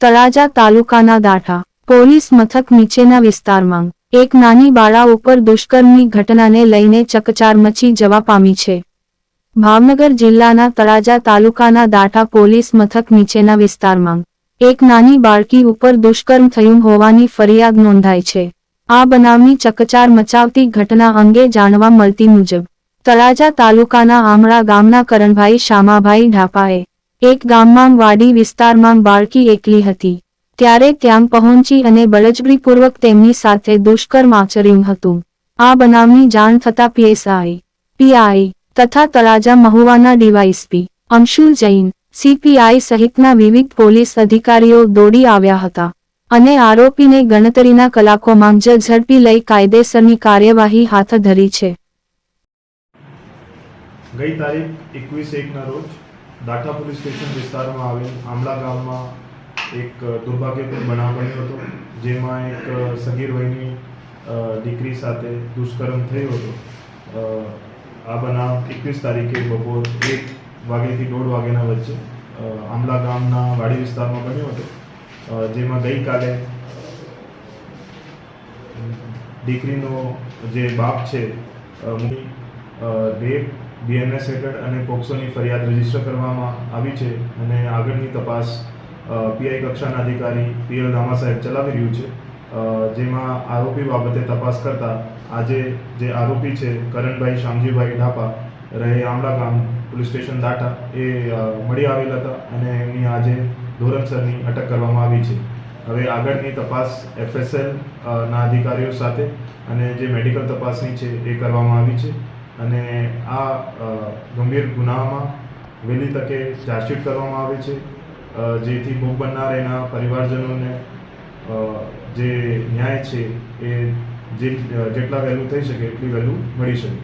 તળાજા તાલુકાના દાઠા, પોલીસ મથક નીચેના વિસ્તારમાં, એક નાની બાળા ઉપર દુષ્કર્મની ઘટનાને લઈને ચકચાર મચી જવા પામી છે. ભાવનગર જિલ્લાના તળાજા તાલુકાના દાઠા પોલીસ મથક નીચેના વિસ્તારમાં, એક નાની બાળકી ઉપર દુષ્કર્મ થયું હોવાની ફરિયાદ નોંધાઈ છે. આ બનાવની ચકચાર મચાવતી ઘટના અંગે જાણવા મળતી મુજબ, તળાજા તાલુકાના આમળા ગામના કરણભાઈ શામાભાઈ ઢાપાએ એક ગામમાં વાડી વિસ્તારમાં બાળકી એકલી હતી. ત્યારે ત્યાં પહોંચી અને બળજબરીપૂર્વક તેમની સાથે દુષ્કર્મ આચર્યું હતું. આ બનાવની જાણ થતા પીએસઆઈ, પીઆઈ તથા તળાજા મહુવાના ડીવાયસપી અંશુલ જૈન, સીપીઆઈ સહિતના વિવિધ પોલીસ અધિકારીઓ દોડી આવ્યા હતા અને આરોપીને ગણતરીના કલાકોમાં જ ઝડપી લઈ કાયદેસરની કાર્યવાહી હાથ ધરી છે. ગઈ તારીખ એકવીસ એકના રોજ દાઠા પોલીસ સ્ટેશન વિસ્તારમાં આવેલ આમલા ગામમાં એક દુર્ભાગ્યપૂર્ણ બનાવ બન્યો હતો, જેમાં એક સગીર વયની દીકરી સાથે દુષ્કર્મ થયો હતો. આ બનાવ એકવીસ તારીખે બપોર એક વાગ્યાથી દોઢ વાગ્યાના વચ્ચે આંબલા ગામના વાડી વિસ્તારમાં બન્યો હતો જેમાં ગઈકાલે દીકરીનો જે બાપ છે રેપ બીએનએસ હેઠળ અને પોક્સોની ફરિયાદ રજિસ્ટર કરવામાં આવી છે અને આગળની તપાસ પીઆઈ કક્ષાના અધિકારી પીએલ રામા સાહેબ ચલાવી રહ્યું છે. જેમાં આરોપી બાબતે તપાસ કરતા આજે જે આરોપી છે, કરણભાઈ શામજીભાઈ ઢાપા, રહે આમળા ગામ પોલીસ સ્ટેશન દાટા, એ મળી આવેલ હતા અને એમની આજે ધોરણસરની અટક કરવામાં આવી છે. હવે આગળની તપાસ એફએસએલ ના અધિકારીઓ સાથે અને જે મેડિકલ તપાસની છે, એ કરવામાં આવી છે. અને આ ગંભીર ગુનામાં વહેલી તકે ચાર્જશીટ કરવામાં આવે છે. જેથી ભોગ બનનાર એના પરિવારજનોને જે ન્યાય છે એ જેટલા વહેલું થઈ શકે એટલી વહેલું મળી શકે.